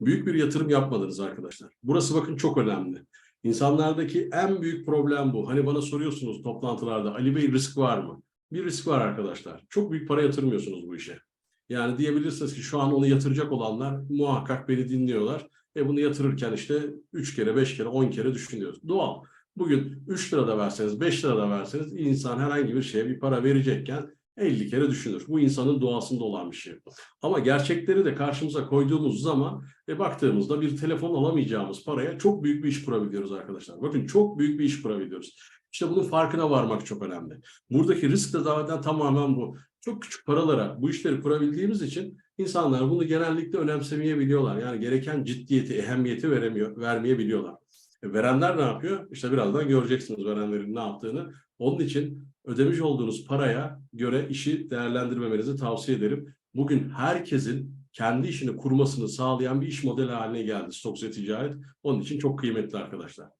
büyük bir yatırım yapmadınız arkadaşlar. Burası bakın çok önemli. İnsanlardaki en büyük problem bu. Hani bana soruyorsunuz toplantılarda Ali Bey risk var mı? Bir risk var arkadaşlar. Çok büyük para yatırmıyorsunuz bu işe. Yani diyebilirsiniz ki şu an onu yatıracak olanlar muhakkak beni dinliyorlar. E bunu yatırırken işte 3 kere, 5 kere, 10 kere düşünüyoruz. Doğal. Bugün 3 lira da verseniz, 5 lira da verseniz insan herhangi bir şeye bir para verecekken 50 kere düşünür. Bu insanın doğasında olan bir şey. Ama gerçekleri de karşımıza koyduğumuz zaman ve baktığımızda bir telefon alamayacağımız paraya çok büyük bir iş kurabiliyoruz arkadaşlar. Bakın çok büyük bir iş kurabiliyoruz. İşte bunun farkına varmak çok önemli. Buradaki risk de zaten tamamen bu. Çok küçük paralara bu işleri kurabildiğimiz için insanlar bunu genellikle önemsemeyebiliyorlar. Yani gereken ciddiyeti, ehemmiyeti veremiyor, vermeyebiliyorlar. E, verenler ne yapıyor? İşte birazdan göreceksiniz verenlerin ne yaptığını. Onun için ödemiş olduğunuz paraya göre işi değerlendirmemenizi tavsiye ederim. Bugün herkesin kendi işini kurmasını sağlayan bir iş modeli haline geldi Stokse Ticaret. Onun için çok kıymetli arkadaşlar.